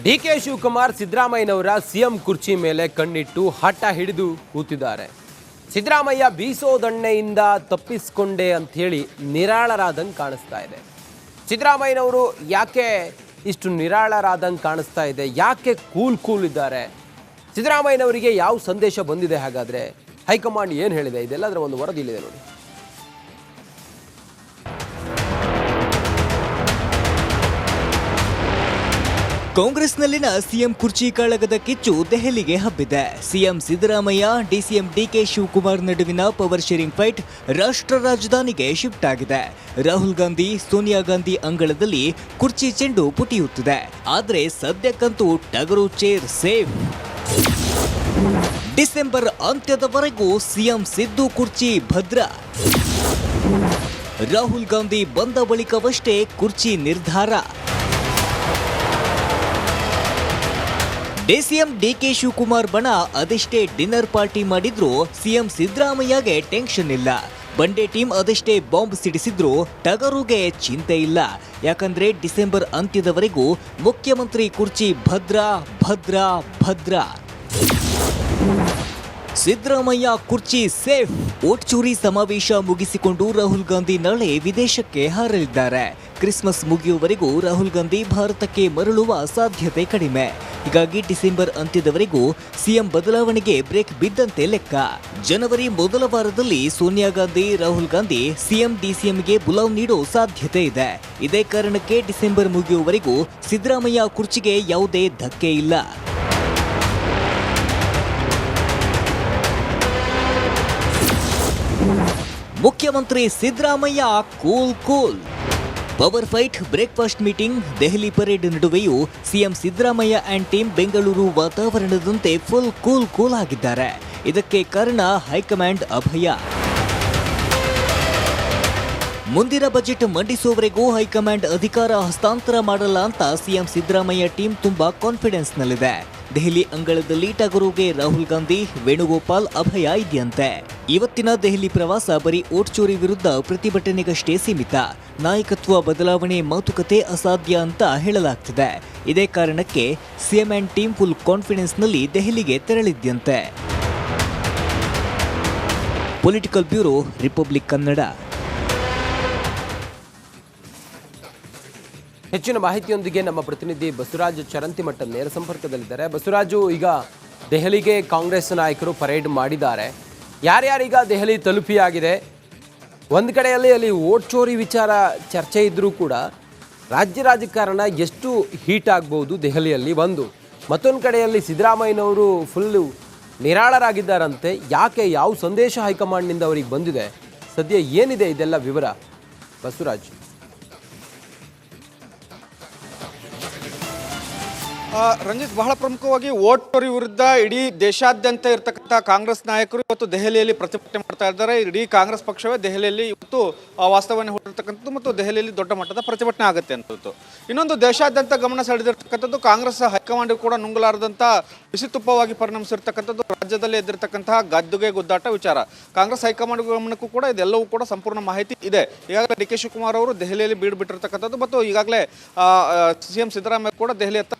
D K Shivakumar ಸಿದ್ದರಾಮಯ್ಯನವರ CM ಕುರ್ಚಿ ಮೇಲೆ ಕಣ್ಣಿಟ್ಟು ಹಠ ಹಿಡಿದು ಕೂತಿದ್ದಾರೆ. ಸಿದ್ದರಾಮಯ್ಯ ಬೀಸೋದಣ್ಣೆಯಿಂದ ತಪ್ಪಿಸ್ಕೊಂಡೆ ಅಂಥೇಳಿ ನಿರಾಳರಾದಂಗೆ ಕಾಣಿಸ್ತಾ ಇದೆ. ಸಿದ್ದರಾಮಯ್ಯನವರು ಯಾಕೆ ಇಷ್ಟು ನಿರಾಳರಾದಂಗೆ ಕಾಣಿಸ್ತಾ ಇದೆ? ಯಾಕೆ ಕೂಲ್ ಕೂಲ್ ಇದ್ದಾರೆ? ಸಿದ್ದರಾಮಯ್ಯನವರಿಗೆ ಯಾವ ಸಂದೇಶ ಬಂದಿದೆ ಹಾಗಾದರೆ? ಹೈಕಮಾಂಡ್ ಏನು ಹೇಳಿದೆ? ಇದೆಲ್ಲದರ ಒಂದು ವರದಿ ಇಲ್ಲಿದೆ ನೋಡಿ. ಕಾಂಗ್ರೆಸ್ನಲ್ಲಿನ ಸಿಎಂ ಕುರ್ಚಿ ಕಾಳಗದ ಕಿಚ್ಚು ದೆಹಲಿಗೆ ಹಬ್ಬಿದೆ. CM Siddaramaiah, DCM DK Shivakumar ನಡುವಿನ ಪವರ್ ಶೇರಿಂಗ್ ಫೈಟ್ ರಾಷ್ಟ್ರ ರಾಜಧಾನಿಗೆ ಶಿಫ್ಟ್ ಆಗಿದೆ. ರಾಹುಲ್ ಗಾಂಧಿ, ಸೋನಿಯಾ ಗಾಂಧಿ ಅಂಗಳದಲ್ಲಿ ಕುರ್ಚಿ ಚೆಂಡು ಪುಟಿಯುತ್ತಿದೆ. ಆದರೆ ಸದ್ಯಕ್ಕಂತೂ ಟಗರು ಚೇರ್ ಸೇಫ್. ಡಿಸೆಂಬರ್ ಅಂತ್ಯದವರೆಗೂ ಸಿಎಂ ಸಿದ್ದು ಕುರ್ಚಿ ಭದ್ರ. ರಾಹುಲ್ ಗಾಂಧಿ ಬಂದ ಬಳಿಕವಷ್ಟೇ ಕುರ್ಚಿ ನಿರ್ಧಾರ. ಡಿಸಿಎಂ ಡಿಕೆ ಶಿವಕುಮಾರ್ ಬಣ ಅದೆಷ್ಟೇ ಡಿನ್ನರ್ ಪಾರ್ಟಿ ಮಾಡಿದ್ರು ಸಿಎಂ ಸಿದ್ದರಾಮಯ್ಯಗೆ ಟೆನ್ಷನ್ ಇಲ್ಲ. ಬಂಡೆ ಟೀಮ್ ಅದೆಷ್ಟೇ ಬಾಂಬ್ ಸಿಡಿಸಿದ್ರು ಟಗರುಗೆ ಚಿಂತೆ ಇಲ್ಲ. ಯಾಕಂದ್ರೆ ಡಿಸೆಂಬರ್ ಅಂತ್ಯದವರೆಗೂ ಮುಖ್ಯಮಂತ್ರಿ ಕುರ್ಚಿ ಭದ್ರ ಭದ್ರ ಭದ್ರ. ಸಿದ್ದರಾಮಯ್ಯ ಕುರ್ಚಿ ಸೇಫ್. ಓಟ್ ಚೂರಿ ಸಮಾವೇಶ ಮುಗಿಸಿಕೊಂಡು ರಾಹುಲ್ ಗಾಂಧಿ ನಾಳೆ ವಿದೇಶಕ್ಕೆ ಹಾರಲಿದ್ದಾರೆ. ಕ್ರಿಸ್ಮಸ್ ಮುಗಿಯುವವರೆಗೂ ರಾಹುಲ್ ಗಾಂಧಿ ಭಾರತಕ್ಕೆ ಮರಳುವ ಸಾಧ್ಯತೆ ಕಡಿಮೆ. ಹೀಗಾಗಿ ಡಿಸೆಂಬರ್ ಅಂತ್ಯದವರೆಗೂ ಸಿಎಂ ಬದಲಾವಣೆಗೆ ಬ್ರೇಕ್ ಬಿದ್ದಂತೆ ಲೆಕ್ಕ. ಜನವರಿ ಮೊದಲ ವಾರದಲ್ಲಿ ಸೋನಿಯಾ ಗಾಂಧಿ, ರಾಹುಲ್ ಗಾಂಧಿ ಸಿಎಂ, ಡಿಸಿಎಂಗೆ ಬುಲಾವ್ ನೀಡೋ ಸಾಧ್ಯತೆ ಇದೆ. ಇದೇ ಕಾರಣಕ್ಕೆ ಡಿಸೆಂಬರ್ ಮುಗಿಯುವವರೆಗೂ ಸಿದ್ದರಾಮಯ್ಯ ಕುರ್ಚಿಗೆ ಯಾವುದೇ ಧಕ್ಕೆ ಇಲ್ಲ. ಮುಖ್ಯಮಂತ್ರಿ Siddaramaiah cool cool. Power fight, breakfast meeting, Delhi parade ನಡುವೆಯೂ CM Siddaramaiah and team Bengaluru ವಾತಾವರಣದಂತೆ full cool cool ಆಗಿದ್ದಾರೆ. ಇದಕ್ಕೆ ಕಾರಣ ಹೈಕಮಾಂಡ್ ಅಭಯ. ಮುಂದಿನ ಬಜೆಟ್ ಮಂಡಿಸುವವರೆಗೂ ಹೈಕಮಾಂಡ್ ಅಧಿಕಾರ ಹಸ್ತಾಂತರ ಮಾಡಲ್ಲ ಅಂತ ಸಿಎಂ ಸಿದ್ದರಾಮಯ್ಯ ಟೀಮ್ ತುಂಬಾ ಕಾನ್ಫಿಡೆನ್ಸ್ನಲ್ಲಿದೆ. ದೆಹಲಿ ಅಂಗಳದಲ್ಲಿ ಟಗರುಗೆ ರಾಹುಲ್ ಗಾಂಧಿ, ವೇಣುಗೋಪಾಲ್ ಅಭಯ ಇದೆಯಂತೆ. ಇವತ್ತಿನ ದೆಹಲಿ ಪ್ರವಾಸ ಬರೀ ಓಟ್ ಚೋರಿ ವಿರುದ್ಧ ಪ್ರತಿಭಟನೆಗಷ್ಟೇ ಸೀಮಿತ. ನಾಯಕತ್ವ ಬದಲಾವಣೆ ಮಾತುಕತೆ ಅಸಾಧ್ಯ ಅಂತ ಹೇಳಲಾಗ್ತಿದೆ. ಇದೇ ಕಾರಣಕ್ಕೆ ಸಿಎಂ ಆ್ಯಂಡ್ ಟೀಮ್ ಫುಲ್ ಕಾನ್ಫಿಡೆನ್ಸ್ನಲ್ಲಿ ದೆಹಲಿಗೆ ತೆರಳಿದ್ಯಂತೆ. Political bureau, Republic Kannada. ಹೆಚ್ಚಿನ ಮಾಹಿತಿಯೊಂದಿಗೆ ನಮ್ಮ ಪ್ರತಿನಿಧಿ ಬಸವರಾಜ್ ಚರಂತಿಮಠ ನೇರ ಸಂಪರ್ಕದಲ್ಲಿದ್ದಾರೆ. ಬಸವರಾಜು, ಈಗ ದೆಹಲಿಗೆ ಕಾಂಗ್ರೆಸ್ ನಾಯಕರು ಪರೇಡ್ ಮಾಡಿದ್ದಾರೆ. ಯಾರ್ಯಾರೀಗ ದೆಹಲಿ ತಲುಪಿಯಾಗಿದೆ? ಒಂದು ಕಡೆಯಲ್ಲಿ ಅಲ್ಲಿ ಓಟ್ ಚೋರಿ ವಿಚಾರ ಚರ್ಚೆ ಇದ್ದರೂ ಕೂಡ ರಾಜ್ಯ ರಾಜಕಾರಣ ಎಷ್ಟು ಹೀಟ್ ಆಗ್ಬೋದು ದೆಹಲಿಯಲ್ಲಿ ಒಂದು ಮತ್ತೊಂದು ಕಡೆಯಲ್ಲಿ ಸಿದ್ದರಾಮಯ್ಯನವರು ಫುಲ್ಲು ನಿರಾಳರಾಗಿದ್ದಾರಂತೆ. ಯಾಕೆ, ಯಾವ ಸಂದೇಶ ಹೈಕಮಾಂಡ್ನಿಂದ ಅವರಿಗೆ ಬಂದಿದೆ? ಸದ್ಯ ಏನಿದೆ ಇದೆಲ್ಲ ವಿವರ? ಬಸವರಾಜ್. ರಂಜಿತ್ ಬಹಳ ಪ್ರಮುಖವಾಗಿ ವೋಟ್ ವಿರುದ್ಧ ಇಡೀ ದೇಶಾದ್ಯಂತ ಇರತಕ್ಕಂಥ ಕಾಂಗ್ರೆಸ್ ನಾಯಕರು ಇವತ್ತು ದೆಹಲಿಯಲ್ಲಿ ಪ್ರತಿಭಟನೆ ಮಾಡ್ತಾ ಇದ್ದಾರೆ. ಇಡೀ ಕಾಂಗ್ರೆಸ್ ಪಕ್ಷವೇ ದೆಹಲಿಯಲ್ಲಿ ಇವತ್ತು ಆ, ವಾಸ್ತವ್ಯವನ್ನು ಹೊರತಕ್ಕಂಥದ್ದು ಮತ್ತು ದೆಹಲಿಯಲ್ಲಿ ದೊಡ್ಡ ಮಟ್ಟದ ಪ್ರತಿಭಟನೆ ಆಗುತ್ತೆ ಅಂತ ಇನ್ನೊಂದು ದೇಶಾದ್ಯಂತ ಗಮನ ಸೆಳೆದಿರ್ತಕ್ಕಂಥದ್ದು ಕಾಂಗ್ರೆಸ್ ಹೈಕಮಾಂಡ್ ಕೂಡ ನುಂಗಲಾರದಂಥ ಬಿಸಿತುಪ್ಪವಾಗಿ ಪರಿಣಮಿಸಿರ್ತಕ್ಕಂಥದ್ದು ರಾಜ್ಯದಲ್ಲಿ ಎದ್ದಿರ್ತಕ್ಕಂತಹ ಗದ್ದುಗೆ ಗುದ್ದಾಟ ವಿಚಾರ. ಕಾಂಗ್ರೆಸ್ ಹೈಕಮಾಂಡ್ ಗಮನಕ್ಕೂ ಕೂಡ ಇದೆಲ್ಲವೂ ಕೂಡ ಸಂಪೂರ್ಣ ಮಾಹಿತಿ ಇದೆ. ಈಗಾಗಲೇ ಡಿ ಕೆ ಶಿವಕುಮಾರ್ ಅವರು ದೆಹಲಿಯಲ್ಲಿ ಬೀಡು ಬಿಟ್ಟಿರ್ತಕ್ಕಂಥದ್ದು ಮತ್ತು ಈಗಾಗಲೇ ಸಿ ಎಂ ಸಿದ್ದರಾಮಯ್ಯ ಕೂಡ ದೆಹಲಿಯತ್ತ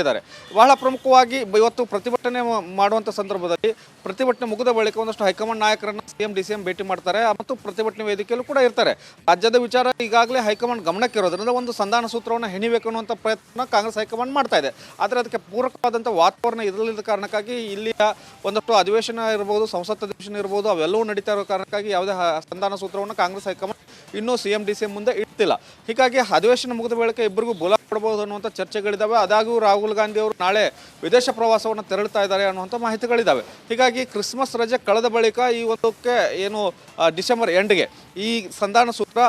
ಹೊರಟಿದ್ದಾರೆ ಬಹಳ ಪ್ರಮುಖವಾಗಿ ಇವತ್ತು ಪ್ರತಿಭಟನೆ ಮಾಡುವಂಥ ಸಂದರ್ಭದಲ್ಲಿ ಪ್ರತಿಭಟನೆ ಮುಗಿದ ಬಳಿಕ ಒಂದಷ್ಟು ಹೈಕಮಾಂಡ್ ನಾಯಕರನ್ನು C M D C M ಭೇಟಿ ಮಾಡ್ತಾರೆ. ಮತ್ತು ಪ್ರತಿಭಟನೆ ವೇದಿಕೆಯಲ್ಲೂ ಕೂಡ ಇರ್ತಾರೆ. ರಾಜ್ಯದ ವಿಚಾರ ಈಗಾಗಲೇ ಹೈಕಮಾಂಡ್ ಗಮನಕ್ಕೆ ಇರೋದ್ರಿಂದ ಒಂದು ಸಂಧಾನ ಸೂತ್ರವನ್ನು ಹೆಣಿಬೇಕು ಅನ್ನುವಂಥ ಪ್ರಯತ್ನ ಕಾಂಗ್ರೆಸ್ ಹೈಕಮಾಂಡ್ ಮಾಡ್ತಾ ಇದೆ. ಆದರೆ ಅದಕ್ಕೆ ಪೂರಕವಾದಂಥ ವಾತಾವರಣ ಇರಲಿಲ್ಲದ ಕಾರಣಕ್ಕಾಗಿ ಇಲ್ಲಿಯ ಒಂದಷ್ಟು ಅಧಿವೇಶನ ಇರ್ಬೋದು, ಸಂಸತ್ ಅಧಿವೇಶನ ಇರ್ಬೋದು, ಅವೆಲ್ಲವೂ ನಡೀತಾ ಇರೋ ಕಾರಣಕ್ಕಾಗಿ ಯಾವುದೇ ಸಂಧಾನ ಸೂತ್ರವನ್ನು ಕಾಂಗ್ರೆಸ್ ಹೈಕಮಾಂಡ್ ಇನ್ನೂ C M D C M ಮುಂದೆ ಇಡ್ತಿಲ್ಲ. ಹೀಗಾಗಿ ಅಧಿವೇಶನ ಮುಗಿದ ಬಳಿಕ ಇಬ್ಬರಿಗೂ ಬುಲ ಕೊಡಬಹುದು ಅನ್ನುವಂಥ ಚರ್ಚೆಗಳಿದ್ದಾವೆ ಆದಾಗ್ಯೂ ರಾಹುಲ್ ಗಾಂಧಿ ಅವರು ನಾಳೆ ವಿದೇಶ ಪ್ರವಾಸವನ್ನು ತೆರಳುತ್ತಾ ಇದ್ದಾರೆ ಅನ್ನುವಂಥ ಮಾಹಿತಿಗಳಿದ್ದಾವೆ ಹೀಗಾಗಿ ಕ್ರಿಸ್ಮಸ್ ರಜೆ ಕಳೆದ ಬಳಿಕ ಈ ಒಂದಕ್ಕೆ ಏನು ಡಿಸೆಂಬರ್ ಎಂಡ್ಗೆ ಈ ಸಂಧಾನ ಸೂತ್ರ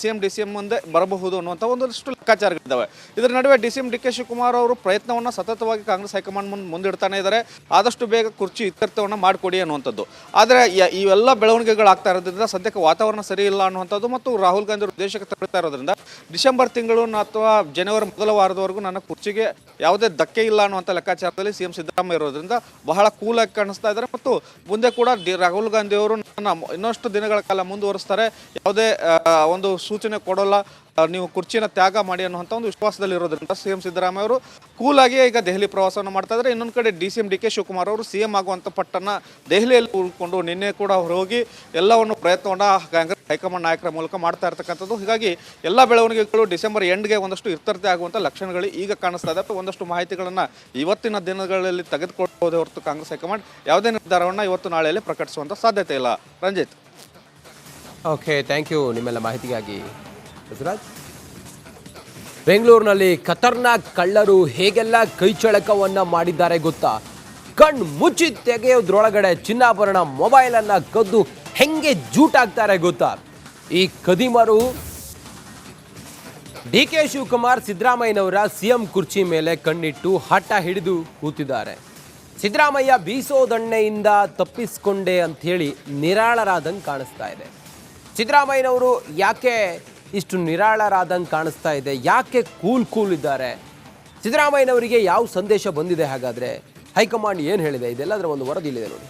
C M D C M ಮುಂದೆ ಬರಬಹುದು ಅನ್ನುವಂಥ ಒಂದಷ್ಟು ಲೆಕ್ಕಾಚಾರಗಳಿದ್ದಾವೆ ಇದರ ನಡುವೆ D C M, D K Shivakumar ಅವರು ಪ್ರಯತ್ನವನ್ನು ಸತತವಾಗಿ ಕಾಂಗ್ರೆಸ್ ಹೈಕಮಾಂಡ್ ಮುಂದೆ ಮುಂದಿಡ್ತಾನೆ ಇದ್ದಾರೆ. ಆದಷ್ಟು ಬೇಗ ಕುರ್ಚಿ ಇತ್ಯರ್ಥವನ್ನು ಮಾಡಿಕೊಡಿ ಅನ್ನುವಂಥದ್ದು. ಆದರೆ ಇವೆಲ್ಲ ಬೆಳವಣಿಗೆಗಳಾಗ್ತಾ ಇರೋದ್ರಿಂದ ಸದ್ಯಕ್ಕೆ ವಾತಾವರಣ ಸರಿ ಇಲ್ಲ ಅನ್ನುವಂಥದ್ದು ಮತ್ತು ರಾಹುಲ್ ಗಾಂಧಿ ಅವರು ದೇಶಕ್ಕೆ ತೆರಳುತ್ತಾ ಇರೋದ್ರಿಂದ ಡಿಸೆಂಬರ್ ತಿಂಗಳು ಅಥವಾ ಜನವರಿ ಮೊದಲ ವಾರದವರೆಗೂ ನನ್ನ ಕುರ್ಚಿಗೆ ಯಾವುದೇ ಧಕ್ಕೆ ಇಲ್ಲ ಅನ್ನುವಂಥ ಲೆಕ್ಕಾಚಾರದಲ್ಲಿ ಸಿ ಎಂ ಸಿದ್ದರಾಮಯ್ಯ ಇರೋದ್ರಿಂದ ಬಹಳ ಕೂಲಾಗಿ ಕಾಣಿಸ್ತಾ ಇದ್ದಾರೆ. ಮತ್ತು ಮುಂದೆ ಕೂಡ ರಾಹುಲ್ ಗಾಂಧಿ ಅವರು ನನ್ನ ಇನ್ನಷ್ಟು ದಿನಗಳ ಕಾಲ ಮುಂದುವರಿಸ್ತಾರೆ. ಯಾವುದೇ ಒಂದು ಸೂಚನೆ ಕೊಡೋಲ್ಲ ನೀವು ಕುರ್ಚಿನ ತ್ಯಾಗ ಮಾಡಿ ಅನ್ನುವಂಥ ಒಂದು ವಿಶ್ವಾಸದಲ್ಲಿ ಇರೋದ್ರಿಂದ ಸಿ ಎಂ ಸಿದ್ದರಾಮಯ್ಯ ಅವರು ಕೂಲಾಗಿ ಈಗ ದೆಹಲಿ ಪ್ರವಾಸವನ್ನು ಮಾಡ್ತಾ ಇದ್ದಾರೆ. ಇನ್ನೊಂದು ಕಡೆ D C M D K Shivakumar ಅವರು ಸಿ ಎಂ ಆಗುವಂಥ ಪಟ್ಟನ್ನು ದೆಹಲಿಯಲ್ಲಿ ಉಳ್ಕೊಂಡು ನಿನ್ನೆ ಕೂಡ ಅವರು ಹೋಗಿ ಎಲ್ಲವನ್ನು ಪ್ರಯತ್ನವನ್ನು ಕಾಂಗ್ರೆಸ್ ಹೈಕಮಾಂಡ್ ನಾಯಕರ ಮೂಲಕ ಮಾಡ್ತಾ ಇರ್ತಕ್ಕಂಥದ್ದು. ಹೀಗಾಗಿ ಎಲ್ಲ ಬೆಳವಣಿಗೆಗಳು ಡಿಸೆಂಬರ್ ಎಂಡ್ಗೆ ಒಂದಷ್ಟು ಇರ್ತರ್ತೆ ಆಗುವಂಥ ಲಕ್ಷಣಗಳು ಈಗ ಕಾಣಿಸ್ತಾ ಇದೆ. ಒಂದಷ್ಟು ಮಾಹಿತಿಗಳನ್ನು ಇವತ್ತಿನ ದಿನಗಳಲ್ಲಿ ತೆಗೆದುಕೊಳ್ಳಬಹುದೇ ಹೊರತು ಕಾಂಗ್ರೆಸ್ ಹೈಕಮಾಂಡ್ ಯಾವುದೇ ನಿರ್ಧಾರವನ್ನು ಇವತ್ತು ನಾಳೆಯಲ್ಲಿ ಪ್ರಕಟಿಸುವಂಥ ಸಾಧ್ಯತೆ ಇಲ್ಲ. ರಂಜಿತ್. ಓಕೆ ಥ್ಯಾಂಕ್ ಯು ನಿಮ್ಮೆಲ್ಲ ಮಾಹಿತಿಗಾಗಿ. ಬಸವರಾಜ್ ಬೆಂಗಳೂರಿನಲ್ಲಿ ಖತರ್ನಾಕ್ ಕಳ್ಳರು ಹೇಗೆಲ್ಲ ಕೈಚಳಕವನ್ನು ಮಾಡಿದ್ದಾರೆ ಗೊತ್ತಾ? ಕಣ್ಣು ಮುಚ್ಚಿ ತೆಗೆಯೋದ್ರೊಳಗಡೆ ಚಿನ್ನಾಭರಣ ಮೊಬೈಲನ್ನು ಕದ್ದು ಹೆಂಗೆ ಜೂಟಾಗ್ತಾರೆ ಗೊತ್ತಾ? ಈ ಕದಿಮರು ಡಿ ಕೆ ಶಿವಕುಮಾರ್ ಸಿದ್ದರಾಮಯ್ಯನವರ ಸಿಎಂ ಕುರ್ಚಿ ಮೇಲೆ ಕಣ್ಣಿಟ್ಟು ಹಠ ಹಿಡಿದು ಕೂತಿದ್ದಾರೆ. ಸಿದ್ದರಾಮಯ್ಯ ಬೀಸೋದಣ್ಣೆಯಿಂದ ತಪ್ಪಿಸ್ಕೊಂಡೆ ಅಂಥೇಳಿ ನಿರಾಳರಾದಂಗೆ ಕಾಣಿಸ್ತಾ ಇದೆ. ಸಿದ್ದರಾಮಯ್ಯನವರು ಯಾಕೆ ಇಷ್ಟು ನಿರಾಳರಾದಂಗೆ ಕಾಣಿಸ್ತಾ ಇದೆ? ಯಾಕೆ ಕೂಲ್ ಕೂಲ್ ಇದ್ದಾರೆ? ಸಿದ್ದರಾಮಯ್ಯನವರಿಗೆ ಯಾವ ಸಂದೇಶ ಬಂದಿದೆ ಹಾಗಾದರೆ? ಹೈಕಮಾಂಡ್ ಏನು ಹೇಳಿದೆ? ಇದೆಲ್ಲದರ ಒಂದು ವರದಿ ಇಲ್ಲಿದೆ ನೋಡಿ.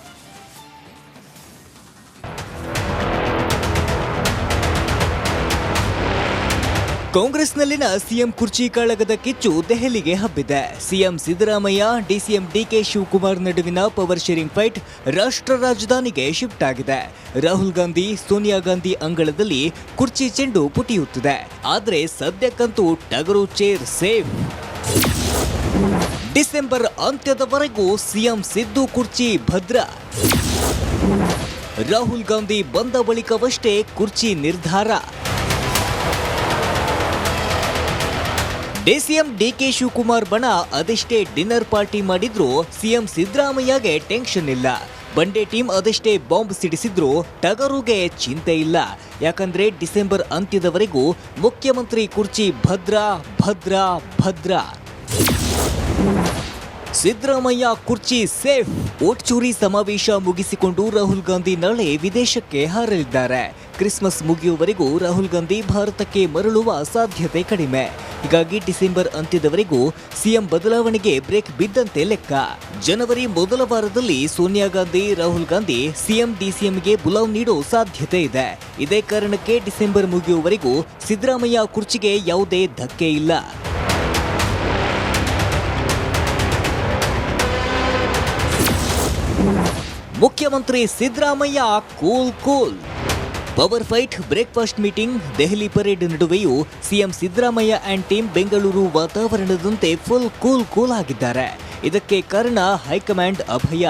ಕಾಂಗ್ರೆಸ್ನಲ್ಲಿನ ಸಿಎಂ ಕುರ್ಚಿ ಕಾಳಗದ ಕಿಚ್ಚು ದೆಹಲಿಗೆ ಹಬ್ಬಿದೆ. CM Siddaramaiah, DCM DK Shivakumar ನಡುವಿನ ಪವರ್ ಶೇರಿಂಗ್ ಫೈಟ್ ರಾಷ್ಟ್ರ ರಾಜಧಾನಿಗೆ ಶಿಫ್ಟ್ ಆಗಿದೆ. ರಾಹುಲ್ ಗಾಂಧಿ, ಸೋನಿಯಾ ಗಾಂಧಿ ಅಂಗಳದಲ್ಲಿ ಕುರ್ಚಿ ಚೆಂಡು ಪುಟಿಯುತ್ತಿದೆ. ಆದರೆ ಸದ್ಯಕ್ಕಂತೂ ಟಗರು ಚೇರ್ ಸೇಫ್. ಡಿಸೆಂಬರ್ ಅಂತ್ಯದವರೆಗೂ ಸಿಎಂ ಸಿದ್ದು ಕುರ್ಚಿ ಭದ್ರ. ರಾಹುಲ್ ಗಾಂಧಿ ಬಂದ ಬಳಿಕವಷ್ಟೇ ಕುರ್ಚಿ ನಿರ್ಧಾರ. ಡಿಸಿಎಂ ಡಿಕೆ ಶಿವಕುಮಾರ್ ಬಣ ಅದೆಷ್ಟೇ ಡಿನ್ನರ್ ಪಾರ್ಟಿ ಮಾಡಿದ್ರು ಸಿಎಂ ಸಿದ್ದರಾಮಯ್ಯಗೆ ಟೆನ್ಷನ್ ಇಲ್ಲ. ಬಂಡೆ ಟೀಮ್ ಅದೆಷ್ಟೇ ಬಾಂಬ್ ಸಿಡಿಸಿದ್ರು ಟಗರುಗೆ ಚಿಂತೆ ಇಲ್ಲ. ಯಾಕಂದ್ರೆ ಡಿಸೆಂಬರ್ ಅಂತ್ಯದವರೆಗೂ ಮುಖ್ಯಮಂತ್ರಿ ಕುರ್ಚಿ ಭದ್ರ ಭದ್ರ ಭದ್ರ. ಸಿದ್ದರಾಮಯ್ಯ ಕುರ್ಚಿ ಸೇಫ್. ಓಟ್ ಚೂರಿ ಸಮಾವೇಶ ಮುಗಿಸಿಕೊಂಡು ರಾಹುಲ್ ಗಾಂಧಿ ನಾಳೆ ವಿದೇಶಕ್ಕೆ ಹಾರಲಿದ್ದಾರೆ. ಕ್ರಿಸ್ಮಸ್ ಮುಗಿಯುವವರೆಗೂ ರಾಹುಲ್ ಗಾಂಧಿ ಭಾರತಕ್ಕೆ ಮರಳುವ ಸಾಧ್ಯತೆ ಕಡಿಮೆ. ಹೀಗಾಗಿ ಡಿಸೆಂಬರ್ ಅಂತ್ಯದವರೆಗೂ ಸಿಎಂ ಬದಲಾವಣೆಗೆ ಬ್ರೇಕ್ ಬಿದ್ದಂತೆ ಲೆಕ್ಕ. ಜನವರಿ ಮೊದಲ ವಾರದಲ್ಲಿ ಸೋನಿಯಾ ಗಾಂಧಿ, ರಾಹುಲ್ ಗಾಂಧಿ ಸಿಎಂ, ಡಿಸಿಎಂಗೆ ಬುಲಾವ್ ನೀಡೋ ಸಾಧ್ಯತೆ ಇದೆ. ಇದೇ ಕಾರಣಕ್ಕೆ ಡಿಸೆಂಬರ್ ಮುಗಿಯುವವರೆಗೂ ಸಿದ್ದರಾಮಯ್ಯ ಕುರ್ಚಿಗೆ ಯಾವುದೇ ಧಕ್ಕೆ ಇಲ್ಲ. ಮುಖ್ಯಮಂತ್ರಿ Siddaramaiah cool cool. Power fight, breakfast meeting, Delhi parade ನಡುವೆಯೂ CM Siddaramaiah and team Bengaluru ವಾತಾವರಣದಂತೆ full cool cool ಆಗಿದ್ದಾರೆ. ಇದಕ್ಕೆ ಕಾರಣ ಹೈಕಮಾಂಡ್ ಅಭಯ.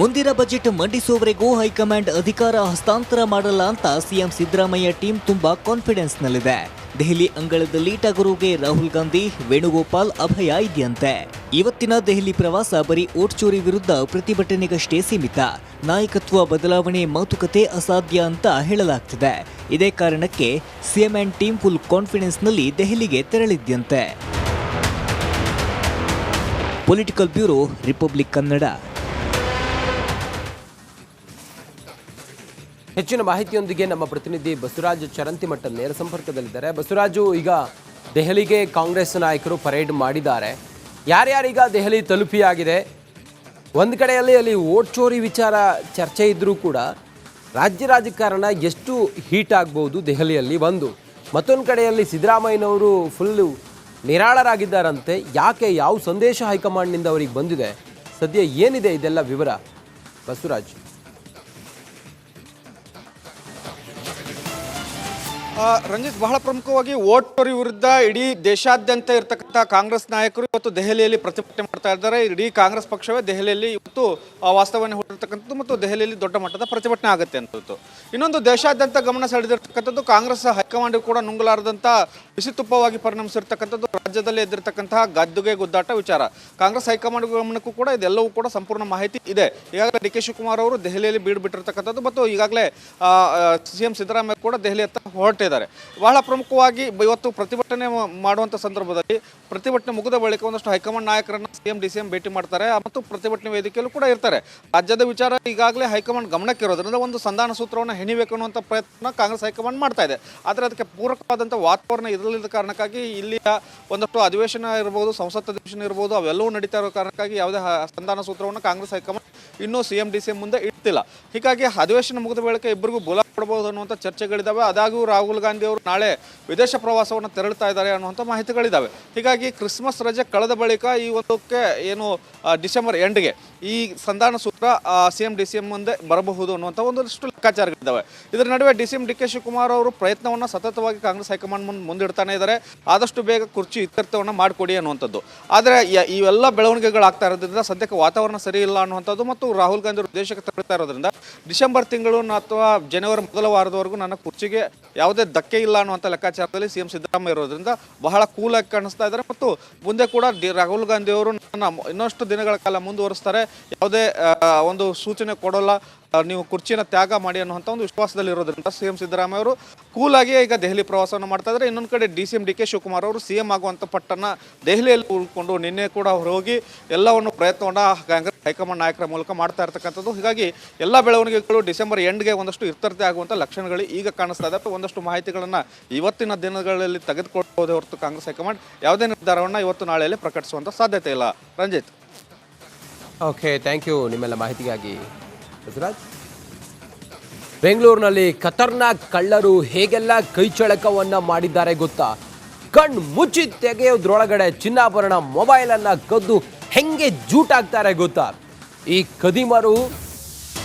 ಮುಂದಿನ ಬಜೆಟ್ ಮಂಡಿಸುವವರೆಗೂ ಹೈಕಮಾಂಡ್ ಅಧಿಕಾರ ಹಸ್ತಾಂತರ ಮಾಡಲ್ಲ ಅಂತ ಸಿಎಂ ಸಿದ್ದರಾಮಯ್ಯ ಟೀಮ್ ತುಂಬಾ ಕಾನ್ಫಿಡೆನ್ಸ್ನಲ್ಲಿದೆ. ದೆಹಲಿ ಅಂಗಳದಲ್ಲಿ ಟಗರುಗೆ ರಾಹುಲ್ ಗಾಂಧಿ, ವೇಣುಗೋಪಾಲ್, ಅಭಯ ಇದೆಯಂತೆ. ಇವತ್ತಿನ ದೆಹಲಿ ಪ್ರವಾಸ ಬರೀ ಓಟ್ ಚೋರಿ ವಿರುದ್ಧ ಪ್ರತಿಭಟನೆಗಷ್ಟೇ ಸೀಮಿತ. ನಾಯಕತ್ವ ಬದಲಾವಣೆ ಮಾತುಕತೆ ಅಸಾಧ್ಯ ಅಂತ ಹೇಳಲಾಗ್ತಿದೆ. ಇದೇ ಕಾರಣಕ್ಕೆ ಸಿಎಂ ಆ್ಯಂಡ್ ಟೀಮ್ ಫುಲ್ ಕಾನ್ಫಿಡೆನ್ಸ್ನಲ್ಲಿ ದೆಹಲಿಗೆ ತೆರಳಿದ್ಯಂತೆ. Political bureau, Republic Kannada. ಹೆಚ್ಚಿನ ಮಾಹಿತಿಯೊಂದಿಗೆ ನಮ್ಮ ಪ್ರತಿನಿಧಿ ಬಸವರಾಜ್ ಚರಂತಿಮಠ ನೇರ ಸಂಪರ್ಕದಲ್ಲಿದ್ದಾರೆ. ಬಸವರಾಜು, ಈಗ ದೆಹಲಿಗೆ ಕಾಂಗ್ರೆಸ್ ನಾಯಕರು ಪರೇಡ್ ಮಾಡಿದ್ದಾರೆ. ಯಾರ್ಯಾರೀಗ ದೆಹಲಿ ತಲುಪಿಯಾಗಿದೆ? ಒಂದು ಕಡೆಯಲ್ಲಿ ಅಲ್ಲಿ ಓಟ್ ಚೋರಿ ವಿಚಾರ ಚರ್ಚೆ ಇದ್ದರೂ ಕೂಡ ರಾಜ್ಯ ರಾಜಕಾರಣ ಎಷ್ಟು ಹೀಟ್ ಆಗ್ಬೋದು ದೆಹಲಿಯಲ್ಲಿ ಒಂದು ಮತ್ತೊಂದು ಕಡೆಯಲ್ಲಿ ಸಿದ್ದರಾಮಯ್ಯನವರು ಫುಲ್ಲು ನಿರಾಳರಾಗಿದ್ದಾರಂತೆ. ಯಾಕೆ, ಯಾವ ಸಂದೇಶ ಹೈಕಮಾಂಡ್ನಿಂದ ಅವರಿಗೆ ಬಂದಿದೆ? ಸದ್ಯ ಏನಿದೆ ಇದೆಲ್ಲ ವಿವರ? ಬಸವರಾಜ್. ರಂಜಿತ್ ಬಹಳ ಪ್ರಮುಖವಾಗಿ ವೋಟ್ ವಿರುದ್ಧ ಇಡೀ ದೇಶಾದ್ಯಂತ ಇರತಕ್ಕಂಥ ಕಾಂಗ್ರೆಸ್ ನಾಯಕರು ಇವತ್ತು ದೆಹಲಿಯಲ್ಲಿ ಪ್ರತಿಭಟನೆ ಮಾಡ್ತಾ ಇದ್ದಾರೆ. ಇಡೀ ಕಾಂಗ್ರೆಸ್ ಪಕ್ಷವೇ ದೆಹಲಿಯಲ್ಲಿ ಇವತ್ತು ಆ, ಹೊರತಕ್ಕಂಥದ್ದು ಮತ್ತು ದೆಹಲಿಯಲ್ಲಿ ದೊಡ್ಡ ಮಟ್ಟದ ಪ್ರತಿಭಟನೆ ಆಗುತ್ತೆ ಅಂತ ಇನ್ನೊಂದು ದೇಶಾದ್ಯಂತ ಗಮನ ಸೆಳೆದಿರ್ತಕ್ಕಂಥದ್ದು ಕಾಂಗ್ರೆಸ್ ಹೈಕಮಾಂಡ್ ಕೂಡ ನುಂಗಲಾರದಂಥ ಬಿಸಿತುಪ್ಪವಾಗಿ ಪರಿಣಮಿಸಿರ್ತಕ್ಕಂಥದ್ದು ರಾಜ್ಯದಲ್ಲಿ ಎದ್ದಿರ್ತಕ್ಕಂತಹ ಗದ್ದುಗೆ ಗುದ್ದಾಟ ವಿಚಾರ. ಕಾಂಗ್ರೆಸ್ ಹೈಕಮಾಂಡ್ ಗಮನಕ್ಕೂ ಕೂಡ ಇದೆಲ್ಲವೂ ಕೂಡ ಸಂಪೂರ್ಣ ಮಾಹಿತಿ ಇದೆ. ಈಗಾಗಲೇ ಡಿ ಕೆ ಶಿವಕುಮಾರ್ ಅವರು ದೆಹಲಿಯಲ್ಲಿ ಬೀಡು ಬಿಟ್ಟಿರ್ತಕ್ಕಂಥದ್ದು ಮತ್ತು ಈಗಾಗಲೇ ಸಿ ಎಂ ಸಿದ್ದರಾಮಯ್ಯ ಕೂಡ ದೆಹಲಿಯತ್ತ ಹೊರಟಿದ್ದಾರೆ. ಬಹಳ ಪ್ರಮುಖವಾಗಿ ಇವತ್ತು ಪ್ರತಿಭಟನೆ ಮಾಡುವಂಥ ಸಂದರ್ಭದಲ್ಲಿ ಪ್ರತಿಭಟನೆ ಮುಗಿದ ಬಳಿಕ ಒಂದಷ್ಟು ಹೈಕಮಾಂಡ್ ನಾಯಕರನ್ನು C M D C M ಭೇಟಿ ಮಾಡ್ತಾರೆ. ಮತ್ತು ಪ್ರತಿಭಟನೆ ವೇದಿಕೆಯಲ್ಲೂ ಕೂಡ ಇರ್ತಾರೆ. ರಾಜ್ಯದ ವಿಚಾರ ಈಗಾಗಲೇ ಹೈಕಮಾಂಡ್ ಗಮನಕ್ಕೆ ಇರೋದ್ರಿಂದ ಒಂದು ಸಂಧಾನ ಸೂತ್ರವನ್ನು ಹೆಣಿಬೇಕು ಅನ್ನುವಂಥ ಪ್ರಯತ್ನ ಕಾಂಗ್ರೆಸ್ ಹೈಕಮಾಂಡ್ ಮಾಡ್ತಾ ಇದೆ. ಆದರೆ ಅದಕ್ಕೆ ಪೂರಕವಾದಂಥ ವಾತಾವರಣ ಇರಲಿಲ್ಲದ ಕಾರಣಕ್ಕಾಗಿ ಇಲ್ಲಿಯ ಒಂದಷ್ಟು ಅಧಿವೇಶನ ಇರ್ಬೋದು, ಸಂಸತ್ ಅಧಿವೇಶನ ಇರ್ಬೋದು, ಅವೆಲ್ಲವೂ ನಡೀತಾ ಇರೋ ಕಾರಣಕ್ಕಾಗಿ ಯಾವುದೇ ಸಂಧಾನ ಸೂತ್ರವನ್ನು ಕಾಂಗ್ರೆಸ್ ಹೈಕಮಾಂಡ್ ಇನ್ನೂ C M D C M ಮುಂದೆ ಇಡ್ತಿಲ್ಲ. ಹೀಗಾಗಿ ಅಧಿವೇಶನ ಮುಗಿದ ಬಳಿಕ ಇಬ್ಬರಿಗೂ ಬುಲ ಕೊಡಬಹುದು ಅನ್ನುವಂಥ ಚರ್ಚೆಗಳಿದ್ದಾವೆ ಆದಾಗ್ಯೂ ರಾಹುಲ್ ಗಾಂಧಿ ಅವರು ನಾಳೆ ವಿದೇಶ ಪ್ರವಾಸವನ್ನು ತೆರಳುತ್ತಾ ಇದ್ದಾರೆ ಅನ್ನುವಂಥ ಮಾಹಿತಿಗಳಿದ್ದಾವೆ ಹೀಗಾಗಿ ಕ್ರಿಸ್ಮಸ್ ರಜೆ ಕಳೆದ ಬಳಿಕ ಈ ಒಂದಕ್ಕೆ ಏನು ಡಿಸೆಂಬರ್ ಎಂಡ್ಗೆ ಈ ಸಂಧಾನ ಸೂತ್ರ C M, D C M ಮುಂದೆ ಬರಬಹುದು ಅನ್ನುವಂಥ ಒಂದಷ್ಟು ಲೆಕ್ಕಾಚಾರಗಳಿದ್ದಾವೆ ಇದರ ನಡುವೆ D C M, D K Shivakumar ಅವರು ಪ್ರಯತ್ನವನ್ನು ಸತತವಾಗಿ ಕಾಂಗ್ರೆಸ್ ಹೈಕಮಾಂಡ್ ಮುಂದೆ ಮುಂದಿಡ್ತಾನೆ ಇದ್ದಾರೆ. ಆದಷ್ಟು ಬೇಗ ಕುರ್ಚಿ ಇತ್ಯರ್ಥವನ್ನು ಮಾಡಿಕೊಡಿ ಅನ್ನುವಂಥದ್ದು. ಆದರೆ ಇವೆಲ್ಲ ಬೆಳವಣಿಗೆಗಳಾಗ್ತಾ ಇರೋದ್ರಿಂದ ಸದ್ಯಕ್ಕೆ ವಾತಾವರಣ ಸರಿ ಇಲ್ಲ ಅನ್ನುವಂಥದ್ದು ಮತ್ತು ರಾಹುಲ್ ಗಾಂಧಿ ಅವರು ದೇಶಕ್ಕೆ ತಗೊಳ್ತಾ ಇರೋದ್ರಿಂದ ಡಿಸೆಂಬರ್ ತಿಂಗಳು ಅಥವಾ ಜನವರಿ ಮೊದಲ ವಾರದವರೆಗೂ ನನ್ನ ಕುರ್ಚಿಗೆ ಯಾವುದೇ ಧಕ್ಕೆ ಇಲ್ಲ ಅನ್ನುವಂಥ ಲೆಕ್ಕಾಚಾರದಲ್ಲಿ ಸಿ ಎಂ ಸಿದ್ದರಾಮಯ್ಯ ಇರೋದ್ರಿಂದ ಬಹಳ ಕೂಲಾಗಿ ಕಾಣಿಸ್ತಾ ಇದ್ದಾರೆ. ಮತ್ತು ಮುಂದೆ ಕೂಡ ರಾಹುಲ್ ಗಾಂಧಿ ಅವರು ಇನ್ನಷ್ಟು ದಿನಗಳ ಕಾಲ ಮುಂದುವರಿಸ್ತಾರೆ. ಯಾವುದೇ ಒಂದು ಸೂಚನೆ ಕೊಡೋಲ್ಲ. ನೀವು ಕುರ್ಚಿನ ತ್ಯಾಗ ಮಾಡಿ ಅನ್ನುವಂಥ ಒಂದು ವಿಶ್ವಾಸದಲ್ಲಿ ಇರೋದ್ರಿಂದ ಸಿ ಎಂ ಸಿದ್ದರಾಮಯ್ಯ ಅವರು ಕೂಲಾಗಿ ಈಗ ದೆಹಲಿ ಪ್ರವಾಸವನ್ನು ಮಾಡ್ತಾ ಇದ್ದಾರೆ. ಇನ್ನೊಂದು ಕಡೆ D C M, D K Shivakumar ಅವರು ಸಿ ಎಂ ಆಗುವಂಥ ಪಟ್ಟನ್ನು ದೆಹಲಿಯಲ್ಲಿ ಉಳ್ಕೊಂಡು ನಿನ್ನೆ ಕೂಡ ಅವರು ಹೋಗಿ ಎಲ್ಲವನ್ನು ಪ್ರಯತ್ನವನ್ನು ಕಾಂಗ್ರೆಸ್ ಹೈಕಮಾಂಡ್ ನಾಯಕರ ಮೂಲಕ ಮಾಡ್ತಾ ಇರ್ತಕ್ಕಂಥದ್ದು. ಹೀಗಾಗಿ ಎಲ್ಲ ಬೆಳವಣಿಗೆಗಳು ಡಿಸೆಂಬರ್ ಎಂಡ್ಗೆ ಒಂದಷ್ಟು ಇರ್ತರ್ತೆ ಆಗುವಂಥ ಲಕ್ಷಣಗಳು ಈಗ ಕಾಣಿಸ್ತಾ ಇದೆ. ಒಂದಷ್ಟು ಮಾಹಿತಿಗಳನ್ನು ಇವತ್ತಿನ ದಿನಗಳಲ್ಲಿ ತೆಗೆದುಕೊಳ್ಳಬಹುದೇ ಹೊರತು ಕಾಂಗ್ರೆಸ್ ಹೈಕಮಾಂಡ್ ಯಾವುದೇ ನಿರ್ಧಾರವನ್ನು ಇವತ್ತು ನಾಳೆಯಲ್ಲಿ ಪ್ರಕಟಿಸುವಂಥ ಸಾಧ್ಯತೆ ಇಲ್ಲ. ರಂಜಿತ್. ಓಕೆ ಥ್ಯಾಂಕ್ ಯು ನಿಮ್ಮೆಲ್ಲ ಮಾಹಿತಿಗಾಗಿ ಬಸವರಾಜ್. ಬೆಂಗಳೂರಿನಲ್ಲಿ ಖತರ್ನಾಕ್ ಕಳ್ಳರು ಹೇಗೆಲ್ಲ ಕೈಚಳಕವನ್ನು ಮಾಡಿದ್ದಾರೆ ಗೊತ್ತಾ? ಕಣ್ ಮುಚ್ಚಿ ತೆಗೆಯೋದ್ರೊಳಗಡೆ ಚಿನ್ನಾಭರಣ ಮೊಬೈಲನ್ನು ಕದ್ದು ಹೆಂಗೆ ಜೂಟಾಗ್ತಾರೆ ಗೊತ್ತಾ? ಈ ಕದಿಮರು